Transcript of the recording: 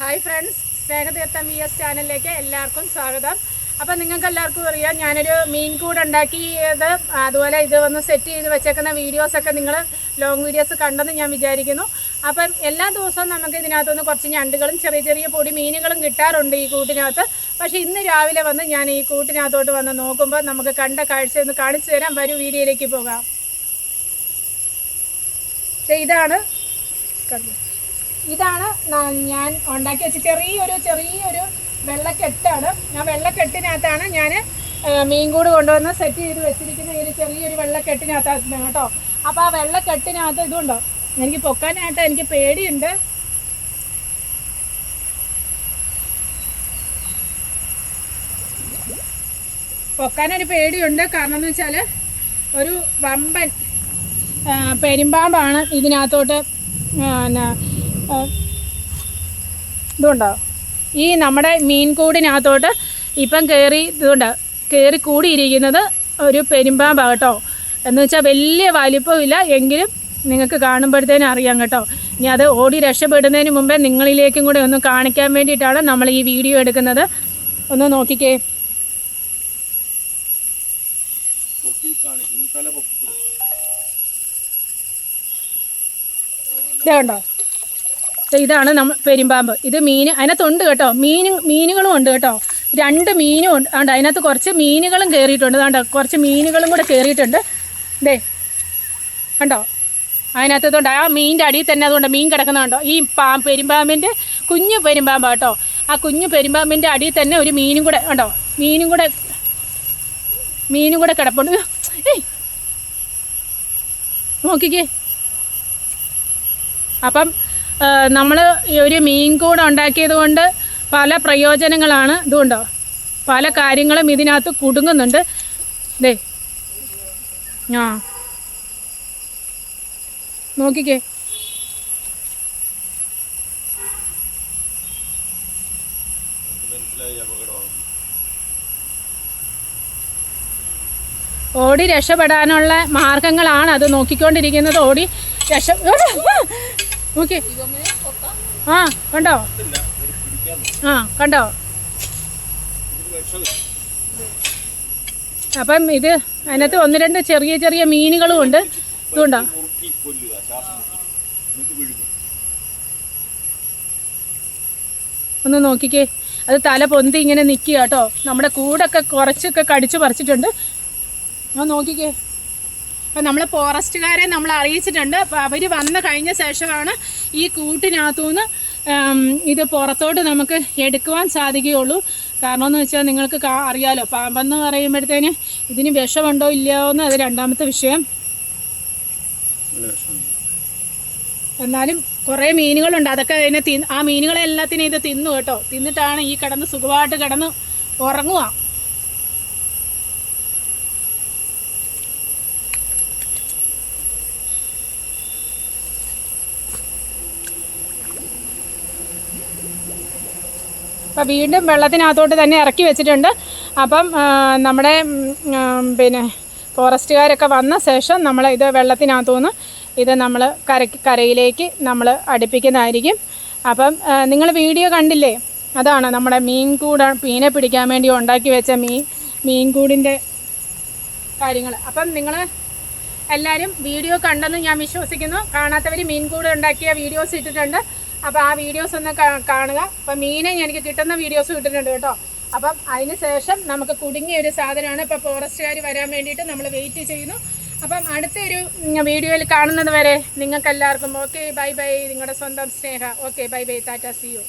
Hi friends Snehatheertham V S ചാനലിലേക്ക് എല്ലാവർക്കും സ്വാഗതം. അപ്പം നിങ്ങൾക്ക് എല്ലാവർക്കും അറിയാം ഞാനൊരു മീൻ കൂട് ഉണ്ടാക്കിയത് അതുപോലെ ഇത് വന്ന് സെറ്റ് ചെയ്ത് വെച്ചേക്കുന്ന വീഡിയോസൊക്കെ നിങ്ങൾ ലോങ് വീഡിയോസ് കണ്ടെന്ന് ഞാൻ വിചാരിക്കുന്നു. അപ്പം എല്ലാ ദിവസവും നമുക്ക് ഇതിനകത്തുനിന്ന് കുറച്ച് ഞണ്ടുകളും ചെറിയ ചെറിയ പൊടി മീനുകളും കിട്ടാറുണ്ട് ഈ കൂട്ടിനകത്ത്. പക്ഷേ ഇന്ന് രാവിലെ വന്ന് ഞാൻ ഈ കൂട്ടിനകത്തോട്ട് വന്ന് നോക്കുമ്പോൾ നമുക്ക് കണ്ട കാഴ്ച ഒന്ന് കാണിച്ചു തരാം. വരും വീഡിയോയിലേക്ക് പോകാം. ഇതാണ്. കണ്ടോ? ഇതാണ് ഞാൻ ഉണ്ടാക്കി വെച്ച ചെറിയൊരു ചെറിയൊരു വെള്ളക്കെട്ടാണ്. ആ വെള്ളക്കെട്ടിനകത്താണ് ഞാൻ മീൻകൂട് കൊണ്ടുവന്ന് സെറ്റ് ചെയ്ത് വെച്ചിരിക്കുന്ന ഈ ചെറിയൊരു വെള്ളക്കെട്ടിനകത്താണ് കേട്ടോ. അപ്പോൾ ആ വെള്ളക്കെട്ടിനകത്ത് ഇതുണ്ടോ? എനിക്ക് പൊക്കാനായിട്ട് എനിക്ക് പേടിയുണ്ട്. പൊക്കാനൊരു പേടിയുണ്ട്. കാരണം എന്ന് വെച്ചാൽ ഒരു വമ്പൻ പെരുമ്പാമ്പാണ് ഇതിനകത്തോട്ട് ഇതുണ്ടോ? ഈ നമ്മുടെ മീൻകൂടിനകത്തോട്ട് ഇപ്പം കയറി ഇതുണ്ട്. കയറി കൂടിയിരിക്കുന്നത് ഒരു പെരുമ്പാമ്പ കേട്ടോ. എന്ന് വെച്ചാൽ വലിയ വലിപ്പമില്ല. എങ്കിലും നിങ്ങൾക്ക് കാണുമ്പോഴത്തേനും അറിയാം കേട്ടോ. ഇനി അത് ഓടി രക്ഷപ്പെടുന്നതിന് മുമ്പേ നിങ്ങളിലേക്കും കൂടെ ഒന്ന് കാണിക്കാൻ വേണ്ടിയിട്ടാണ് നമ്മൾ ഈ വീഡിയോ എടുക്കുന്നത്. ഒന്ന് നോക്കിക്കേ. ഇതുണ്ടോ ഇതാണ് നമ്മൾ പെരുമ്പാമ്പ്. ഇത് മീൻ അതിനകത്തുണ്ട് കേട്ടോ. മീനും മീനുകളും ഉണ്ട് കേട്ടോ. രണ്ട് മീനും ഉണ്ട്. ഉണ്ട് അതിനകത്ത് കുറച്ച് മീനുകളും കയറിയിട്ടുണ്ട് കണ്ടോ കുറച്ച് മീനുകളും കൂടെ കയറിയിട്ടുണ്ട് ദേ കണ്ടോ? അതിനകത്തുണ്ട് ആ മീനിന്റെ അടിയിൽ തന്നെ അതുകൊണ്ട് മീൻ കിടക്കുന്നുണ്ടോ ഈ പാ പെരുമ്പാമ്പിന്റെ കുഞ്ഞു പെരുമ്പാമ്പ് കേട്ടോ. ആ കുഞ്ഞു പെരുമ്പാമ്പിന്റെ അടിയിൽ തന്നെ ഒരു മീനും കൂടെ കണ്ടോ? മീനും കൂടെ മീനും കൂടെ കിടപ്പുണ്ട്. ഏയ്! നോക്കിക്കേ. അപ്പം നമ്മൾ ഒരു മീൻ കൂട് ഉണ്ടാക്കിയത് കൊണ്ട് പല പ്രയോജനങ്ങളാണ്. ഇതുകൊണ്ടോ പല കാര്യങ്ങളും ഇതിനകത്ത് കുടുങ്ങുന്നുണ്ട്. ദേ. ആ. നോക്കിക്കേ. ഓടി രക്ഷപ്പെടാനുള്ള മാർഗങ്ങളാണ് അത് നോക്കിക്കൊണ്ടിരിക്കുന്നത്. ഓടി രക്ഷ നോക്കി ആ കണ്ടോ? ആ കണ്ടോ? അപ്പം ഇത് അതിനകത്ത് ഒന്ന് രണ്ട് ചെറിയ ചെറിയ മീനുകളും ഉണ്ട്. ഇതുണ്ടോ? ഒന്ന് നോക്കിക്കേ. അത് തല പൊന്തി ഇങ്ങനെ നിൽക്കുക കേട്ടോ. നമ്മുടെ കൂടൊക്കെ കുറച്ചൊക്കെ കടിച്ചു പറിച്ചിട്ടുണ്ട്. ആ നോക്കിക്കേ. അപ്പം നമ്മൾ ഫോറസ്റ്റുകാരെ നമ്മൾ അറിയിച്ചിട്ടുണ്ട്. അപ്പോൾ അവർ വന്ന കഴിഞ്ഞ ശേഷമാണ് ഈ കൂട്ടിനകത്തുനിന്ന് ഇത് പുറത്തോട്ട് നമുക്ക് എടുക്കുവാൻ സാധിക്കുകയുള്ളൂ. കാരണം എന്ന് വെച്ചാൽ നിങ്ങൾക്ക് അറിയാലോ പാമ്പെന്ന് പറയുമ്പോഴത്തേന് ഇതിന് വിഷമുണ്ടോ ഇല്ലയോ എന്ന് അത് രണ്ടാമത്തെ വിഷയം. എന്നാലും കുറേ മീനുകളുണ്ട്. അതൊക്കെ അതിനെ തി ആ മീനുകളെ എല്ലാത്തിനും ഇത് തിന്നു കേട്ടോ. തിന്നിട്ടാണ് ഈ കിടന്ന് സുഖമായിട്ട് കിടന്ന് ഉറങ്ങുക. അപ്പം വീണ്ടും വെള്ളത്തിനകത്തോട്ട് തന്നെ ഇറക്കി വെച്ചിട്ടുണ്ട്. അപ്പം നമ്മുടെ പിന്നെ ഫോറസ്റ്റുകാരൊക്കെ വന്ന ശേഷം നമ്മൾ ഇത് വെള്ളത്തിനകത്തുനിന്ന് ഇത് നമ്മൾ കര കരയിലേക്ക് നമ്മൾ അടുപ്പിക്കുന്നതായിരിക്കും. അപ്പം നിങ്ങൾ വീഡിയോ കണ്ടില്ലേ? അതാണ് നമ്മുടെ മീൻ കൂട് മീനെ പിടിക്കാൻ വേണ്ടി ഉണ്ടാക്കി വെച്ച മീൻ മീൻ കൂടിന്റെ കാര്യങ്ങൾ. അപ്പം നിങ്ങൾ എല്ലാവരും വീഡിയോ കണ്ടെന്ന് ഞാൻ വിശ്വസിക്കുന്നു. കാണാത്തവർ മീൻ കൂട് ഉണ്ടാക്കിയ വീഡിയോസ് ഇട്ടിട്ടുണ്ട്. അപ്പോൾ ആ വീഡിയോസ് ഒന്ന് കാണുക. അപ്പോൾ മീനെ എനിക്ക് കിട്ടുന്ന വീഡിയോസ് കിട്ടുന്നുണ്ട് കേട്ടോ. അപ്പം അതിന് ശേഷം നമുക്ക് കുടുങ്ങിയ ഒരു സാധനമാണ്. ഇപ്പോൾ ഫോറസ്റ്റുകാർ വരാൻ വേണ്ടിയിട്ട് നമ്മൾ വെയിറ്റ് ചെയ്യുന്നു. അപ്പം അടുത്തൊരു വീഡിയോയിൽ കാണുന്നത് വരെ നിങ്ങൾക്കെല്ലാവർക്കും ഓക്കെ ബൈ ബൈ നിങ്ങളുടെ സ്വന്തം Sneha. Okay bye bye tata see you